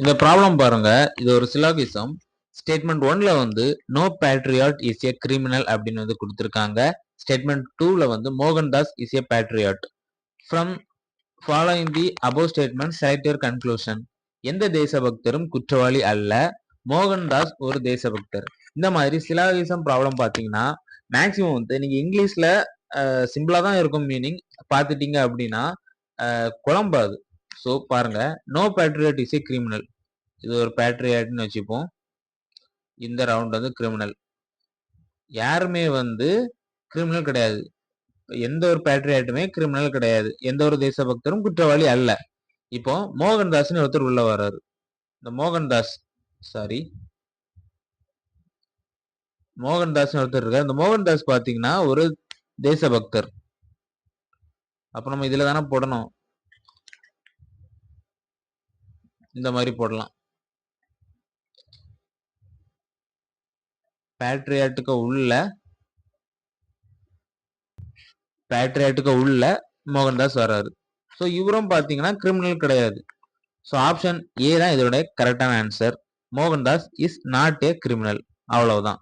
இந்த ப்ராப்ளம் பாருங்க. இது ஒரு சிலாகிசம் ஸ்டேட்மெண்ட் ஒன்ல வந்து no patriot is a criminal அப்படின்னு வந்து கொடுத்துருக்காங்க. ஸ்டேட்மெண்ட் டூல வந்து Mohandas is a patriot from following the above statement select your conclusion எந்த தேசபக்தரும் குற்றவாளி அல்ல. மோகன்தாஸ் ஒரு தேசபக்தர். இந்த மாதிரி சிலாகிசம் ப்ராப்ளம் பார்த்தீங்கன்னா மேக்சிமம் வந்து நீங்கள் இங்கிலீஷில் சிம்பிளாக தான் இருக்கும் மீனிங் பார்த்துட்டீங்க அப்படின்னா குழம்பாது. ஸோ பாருங்க no patriot is a criminal இது ஒரு பேட்ரியாட்னு வச்சுப்போம். இந்த ரவுண்ட் வந்து கிரிமினல் யாருமே வந்து கிரிமினல் கிடையாது. எந்த ஒரு பேட்ரியாட்டுமே கிரிமினல் கிடையாது. எந்த ஒரு தேசபக்தரும் குற்றவாளி அல்ல. இப்போ மோகன்தாஸ்னு ஒருத்தர் உள்ள வர்றாரு. இந்த மோகன்தாஸ் சாரி மோகன்தாஸ்னு ஒருத்தர் இருக்கார். இந்த மோகன்தாஸ் பார்த்தீங்கன்னா ஒரு தேசபக்தர். அப்ப நம்ம இதுல தானே போடணும். இந்த மாதிரி போடலாம். பேட்ரியாட்டுக்கு உள்ள பேட்ரியாட்டுக்கு உள்ள மோகன்தாஸ் வர்றாரு. ஸோ இவரும் பார்த்தீங்கன்னா கிரிமினல் கிடையாது. ஸோ ஆப்ஷன் ஏ தான் இதோட கரெக்டான answer Mohandas is not a criminal அவ்வளவுதான்.